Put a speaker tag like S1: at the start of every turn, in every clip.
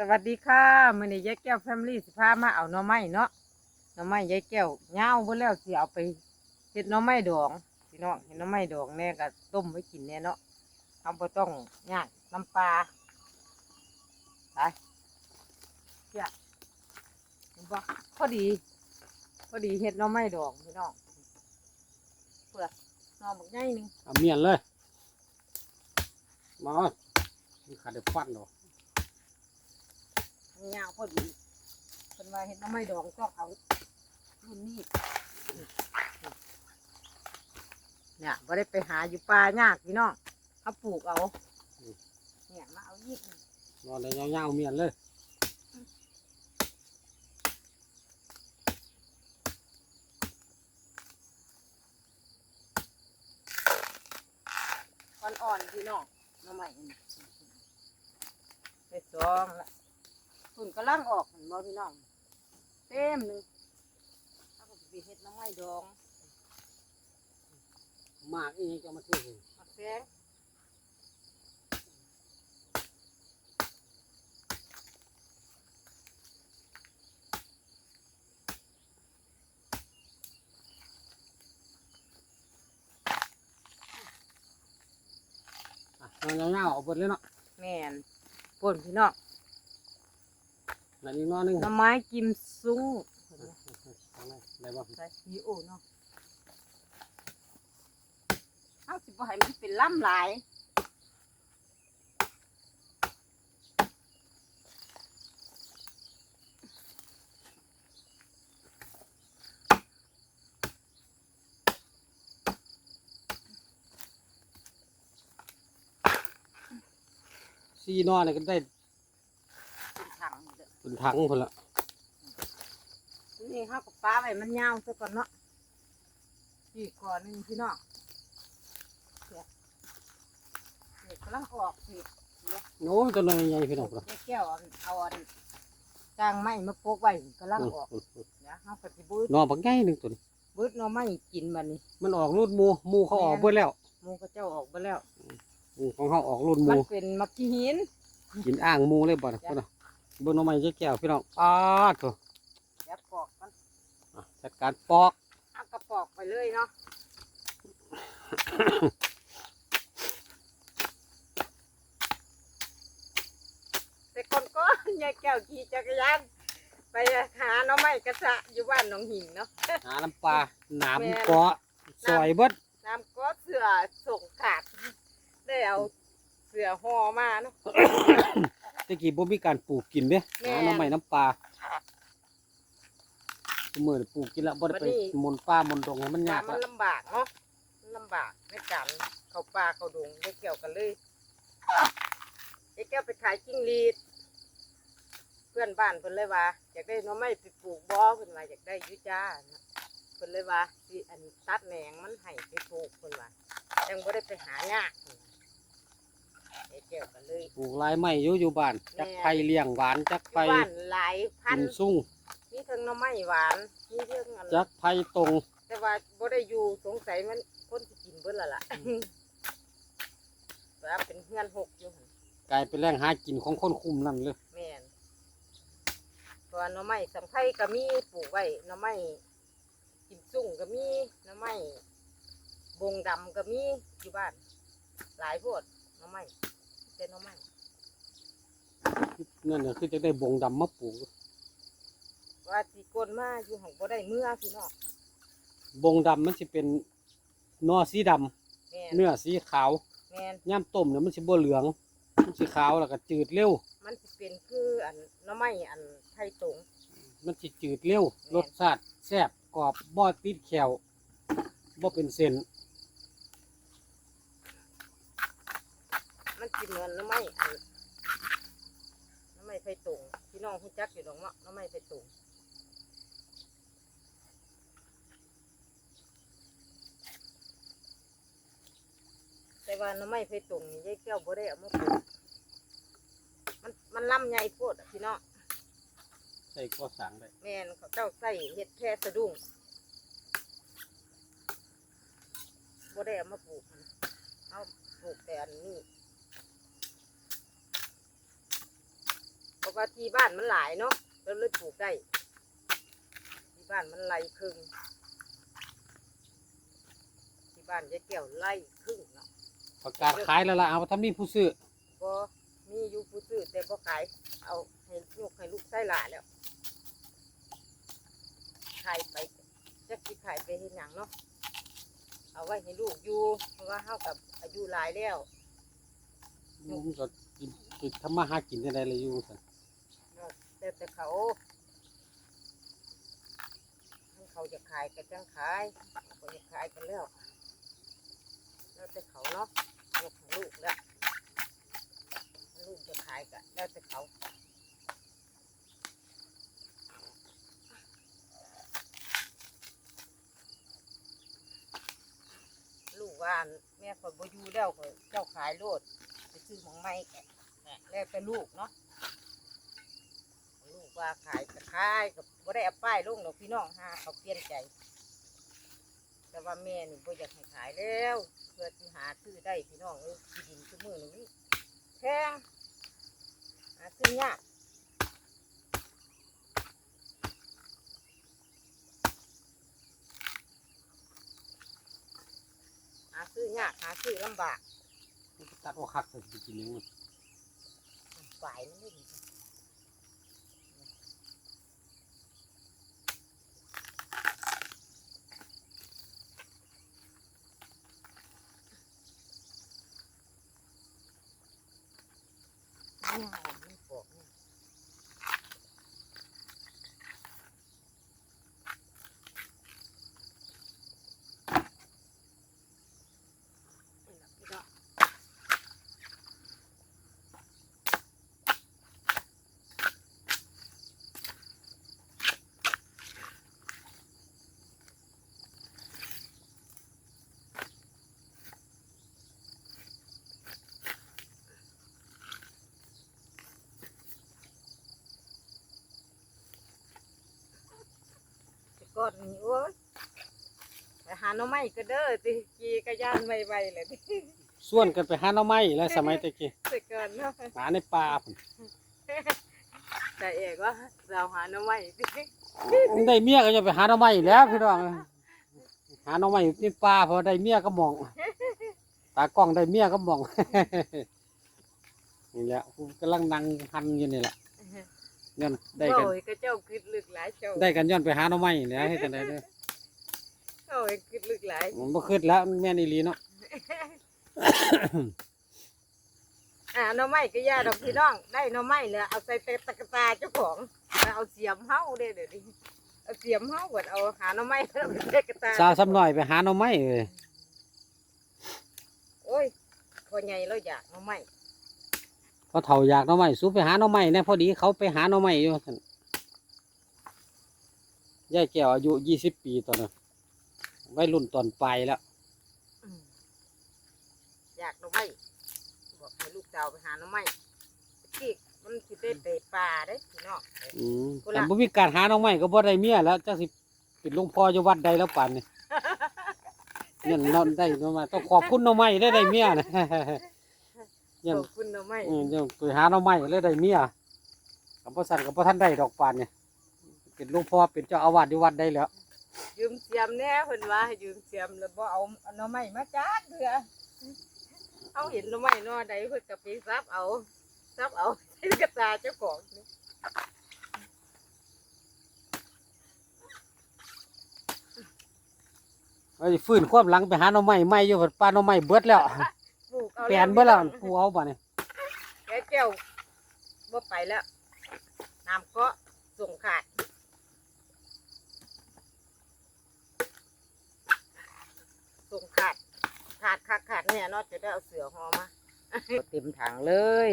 S1: สวัสดีค่ะมื้อนี้ยายแก้วแฟมิลี่สิพามาเอาหน่อไม้เนาะหน่อไม้ยายแก้วย่าวเบิ่แล้วสิเอาไปเฮ็ดหน่อไม้ดองพี่น้องเฮ็ดหน่อไม้ดองแน่ก็ต้มไว้กินแน่เนาะเฮาบ่ต้องย่างน้ำปลาไปเสียเห็นบ่พอดี พอดีเฮ็ดหน่อไม้ดองพี่น้องเปลือกหน่อบักใหญ่หนึง
S2: เอาเมียนเลยมาขาดเดือฟันหรอ
S1: มัน ยาวพอดีเพิ่นว่าเฮ็ดหน่อไม้ดองต้องเอารุ่นนี้เนี่ยบ่ได้ไปหาอยู่ป่ายากพี่น้องเขาปลูกเอาเนี่ยมาเอาอีก
S2: นอนเลยยาวๆเมียนเลย
S1: อ่อนๆพี่น้องหน่อไม้นี่ไปสองละ ฝุ่นกำลังออกเห็นบ่พี่น้องเต็มหนึงเขาก็สิไปเฮ็ดหน่อไม้ดอง
S2: มากอีกจะมาเที่ยว
S1: มักแซง
S2: อะนอนยาวๆเอาเบิดเลยเนาะ
S1: แม่นป่นพี่น้อง
S2: แล้วอีกนอนหนึง
S1: หน่อไม้กิมซุง
S2: ทางไหนได้บ่
S1: ใส่ยีโอเนาะเอาสิบ่ให้มันเป็นล่ำหลาย
S2: ซีนอนนี่ก็ได้
S1: เป็นถัง เด้อ
S2: เป็นถังพุ่นละ
S1: นี่เฮากับปลาไว้มันยาวซะก่อนเนาะอีกก่อนหนึงพี่น้องเดี๋ยวเดี๋ยวกำลังออกสิ
S2: โน้ตัวน้อยใหญ่พี่น้องพุ่น
S1: แม่แก้วเอาเอาอันกลางไม้มาโปกไว้กำลังออก
S2: อืม
S1: เดี๋ยวเฮาก็สิบืด
S2: นอนบักใหญ่หนึงตัวนี้
S1: บืดหน่อไม้กินบัดนี้
S2: มันออกรูดหมูหมูเขาออกเบิดแล้ว
S1: หมูก็เจ้าออกไปแล้ว
S2: อืมของเขาออกรูดหมู
S1: มันเป็นมักขี้หิน
S2: กินอ่างหมูเลยบ่นะพุ่นน่ะเบิ่งหน้องไม้เจ๊แก้วพี่น้องอ้าโถ
S1: เดี๋ยวปอกมัน
S2: อะจัดการปอก
S1: เอากระปอกไปเลยเนาะแต่ก่อนก็ยายแก้วขี่จักรยานไปหาหน้องไม้กระสะอยู่บ้านหนองหินเนาะ
S2: หาน้ำปลาหนาม
S1: แม่น
S2: เกาะซอยเบิด
S1: น้ำก็เสือส่งขาดได้เอาเสือห่อมาเนาะ
S2: ตะกี้บ่มีการปลูกกินเด้
S1: แม่
S2: หาน้ำไม้น้ำปลามื้อนี้ปลูกกินแล้วบ่ได้ไป
S1: บัดนี้
S2: หมุนป่าหมุนดงให้มันยาก
S1: มั
S2: ละ
S1: นลำบากเนาะมันลำบากในการเข้าป่าเข้าดงยายแก้วกันเลยยายแก้วไปขายจิ้งหรีดเพื่อนบ้านเพิ่นเลยว่าอยากได้หน้อไม้ไปปลูกบ่เพิ่นว่าอยากได้อยุจ้านะเพิ่นเลยว่าสิอันตัดแหนงมันให้ไปปลูกเพิ่นว่ายังบ่ได้ไปหายากเพิ่นว่า ไอ้แก้วก็เลย
S2: ปลูกหลายไม้อยู่อยู่บ้าน
S1: แม่
S2: จักไผ่เลี้ยงหวาน จัก
S1: อยู่
S2: ไผ่
S1: บ้านหลายพัน
S2: กินซุ่ง
S1: มีทั้งหน้อไม้หวานมีเรื่องอัน
S2: จักไผ่ตรง
S1: แต่ว่าบ่ได้อยู่สงสัยมันคนสิกินเบิดและล่ะว่าเป็นเฮือนหกอยู่หั่น
S2: กลายเป็นแหล่งหากินของคนคุมนั่นเลย
S1: แม่นเพราะว่าหน่อไม้สำไข่ก็มีปลูกไว้หน่อไม้กิมซุ่งก็มีหน่อไม้บงดำก็มีอยู่บ้าน หลายโพดหน่อไม้ เป็นหน่อไม้
S2: นั่นน่ะคือจะได้บงดำมาปลูก
S1: ว่าสิกลมาอยู่ของบ่ได้เมื่อพี่น้อง
S2: บงดำมันสิเป็นนอสีดำ
S1: แม่น
S2: เนื้อสีขาว
S1: แม่น
S2: ย่ำต้มเนี่ยมันสิบ่เหลือง มันสิขาวแล้วก็จืดเร็ว
S1: มันสิเป็นคืออันหน่อไม้อันไทยตรง
S2: มันสิจืดเร็วรสชาติแซ่บกรอบบ่ติดแขวบ่เป็นเส้น
S1: มันสิเหมือนหน่อไม้อันหน่อไม้ไทยตรงพี่น้องรู้จักอยู่ดอกเนาะหน่อไม้ไทยตรงแต่ว่าหน่อไม้ไทยตรงนี่ยายแก้วบ่ได้เอามาปลูกมันมันลำใหญ่โพดอะพี่น้อง
S2: ใส่ก็สางได้
S1: แม่นเขาเจ้าใส่เห็ดแค่สะดุ้งบ่ได้เอามาปลูกมันเอาปลูกแต่อันนี้ปก ว่าที่บ้านมันหลายเนาะก็เลยปลูกได้ที่บ้านมันไร่ครึ่งที่บ้านยายแก้วไร่ครึ่งเนาะ
S2: ประกาศขายแล้วล่ะเอาทำนี่ผู้ซื้อ
S1: ก็มีอยู่ผู้ซื้อแต่บ่ขาย เอาให้ยกให้ลูกไส้หลาแล้วขายไปจักสิขายไปเห็นหยังเนาะเอาไว้ให้ลูกอยู่เพราะว่าเฮากับอายุหลายแล้ว
S2: มันก็กินกินทำมาหากินได้เลยอยู่ซั่น
S1: แต่แต่เขาถ้าเขาจะขายก็จังขายเขาจะขายกันแล้วแล้วแต่เขาเนาะยกให้ลูกแล้วลูกจะขายก็แล้วแต่เขาลูกว่านแม่คนบ่อยู่แล้วก็เจ้าขายโลดไปซื้อของไม่แกแล้วแต่ลูกเนาะ ว่าขายก็ขายกับบ่ได้เอาป้ายลงหรอกพี่น้องฮะเขาเปลี่ยนใจ แต่ว่าแม่นี่บ่อยากให้ขายแล้วเพื่อที่หาซื้อได้พี่น้องเอ้ยที่ดินทุกมือนี่แพงหาซื้อยากหาซื้อยากหาซื้อลำบาก
S2: มันก็ตัดออกคักใส่สิกินหยังมัน
S1: ฝ่ายมันไม่ดี Mm-hmm. ก่อนนี่โอ้ยไปหาหน่อไม้ก็เด้อติกีกระยานไม่ไหวเลยติ
S2: ส่วนกันไปหาหน่อไม้แล้วสมัยตะกี้
S1: แต่ก่อนเนาะ
S2: หาในป่าพุ่น
S1: แต่เอกว่าเราหาหน่อไม้ติ
S2: ได้เมียก็จะไปหาหน่อไม้แล้วพี่น้อง หาหน่อไม้ในป่าพอได้เมียก็มอง ตากล้องได้เมียก็มอง นี่แหละกูกำลังนั่งหันอยู่นี่แหละ ย้อนได้กัน
S1: โอ้ยก็เจ้าคิดลึกหลายเจ้า
S2: ได้กันย้อนไปหาหน่อไม้แล้วให้จังไดเด้อ
S1: โอ้ยคิดลึกหลาย
S2: มันบ่ขึ้นแล้วแม่นอีหลีเนาะ
S1: อ่าหน่อไม้ก็ย่าดอกพี่น้องได้หน่อไม้แล้วเอาใส่ตะกะตาเจ้าของแล้วเอาเสียมเฮาเด้อเดี๋ยวนี้เอาเสียมเฮาก่อนเอาหาหน่อไม้แล้วเอาใส่ตะกะตา
S2: สาวซ้ำน้อยไปหาหน่อไม้เอ้ย
S1: โอ้ยพอใหญ่แล้วอยากหน่อไม้
S2: พ อเฒ่าอยากหน่อไม้สู้ไปหาหน่อไม้แน่พอดีเขาไปหาหน่อไม้อยู่ซั่นยายแก้วอายุ20ปีตอนนั้นวัยรุ่นตอนปลายแล้ว
S1: อืมอยากหน่อไม้บอกให้ลูกสาวไปหาหน่อไม้ที่มันสิได้ไปป่าเด้พี่น้อง
S2: อืม
S1: พุ่น
S2: แต่
S1: ล่ะ
S2: บ่มีการหาหน่อไม้ก็บ่ได้เมียแล้วจักสิเป็นหลวงพ่ออยู่วัดใดแล้วป่านนี้เนี่ยเราได้หน่อไม้ต้องขอบคุณหน่อไม้ได้ได้เมียนะ เนี่ย
S1: ขอบคุณหน่อไม้
S2: อืมเดี๋ยวไปหาหน่อไม้เลยได้เมียกับพ่อสันกับพ่อท่านได้ดอกปานเนี่ยเป็นหลวงพ่อเป็นเจ้าอาวาสอยู่วัดได้แล้ว
S1: ยืมเสียมแน่เพิ่นว่าให้ยืมเสียมแล้วบ่เอาเอาหน่อไม้มาจักเถื่อเอาเห็นหน่อไม้หน่อใดเพิ่นก็ไปซับเอาซับเอาใส่กระตาเจ้าของนี่
S2: ไอ้ฟื้นความหลังไปหาหน่อไม้ไม่อยู่ปัดปลาหน่อไม้เบิดแล้ว
S1: ปลูกเอา
S2: แปลนเบิดแล้วกูเอาบ่เนี่ย
S1: แกแก้วบ่ไปแล้วน้ำก็ส่งขาดส่งขาดขาดขาดขาดเนี่ยเนอกจะได้เอาเสือหอมาเต็มถังเลย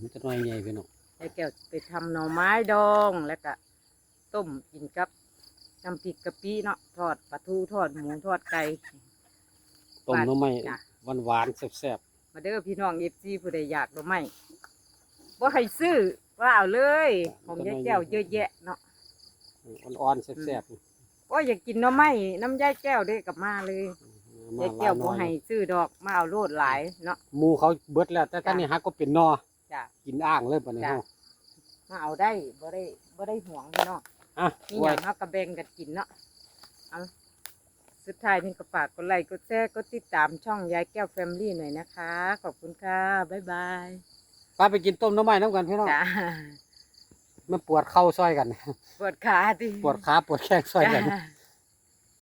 S2: มันจะน้อยใหญ่ไปหน่อย
S1: ไอ้แก้วไปทำหน่อไม้ดองแล้วก็ต้มกินกับน้ำพริกกะปิเนาะทอดปลาทูทอดหมูทอดไก่
S2: ต้มหน่อไม้
S1: จ้ะ
S2: หวานหวานๆแซ่บ
S1: มาเด้อพี่น้องเอฟซีผู้ใดอยากหน่อไม้ว่าให้ซื้อว่าเอาเลย ของยายแก้วเยอะแยะเนาะ
S2: ๆอ่อนๆแซ่บ
S1: ว่าอยากกินหน่อไม้น้ำยายแก้วเด้กลับมาเลย
S2: ๆมายา
S1: ยแก้ว
S2: หล
S1: บ่
S2: น่อย
S1: ให้ซื้อดอกมาเอาโลดหลายเนาะ
S2: หมูเขาเบิดแล้ว แต่ตอนนี้ฮักก็เป็นนอ
S1: จ้ะ
S2: กินอ่างเลยปะเนี่ย
S1: จ้ะ
S2: เฮา
S1: มาเอาได้บ่ได้บ่ได้ห่วงพี่น้อง
S2: อะ
S1: มี
S2: ไว้
S1: หยังเฮาก็แบ่งกันกินเนาะเอา สุดท้ายนี่ก็ฝากกดไลค์กดแชร์กดติดตามช่องยายแก้วแฟมิลี่หน่อยนะคะ ขอบคุณค่ะ บ๊ายบาย
S2: ป้าไปกินต้มหน้ำไม้น้ำกันพี่น้อง
S1: จ้า
S2: มันปวดเข่าซอยกัน
S1: ปวดขาดิ
S2: ปวดขาปวดแข้งซอยกัน
S1: จ้า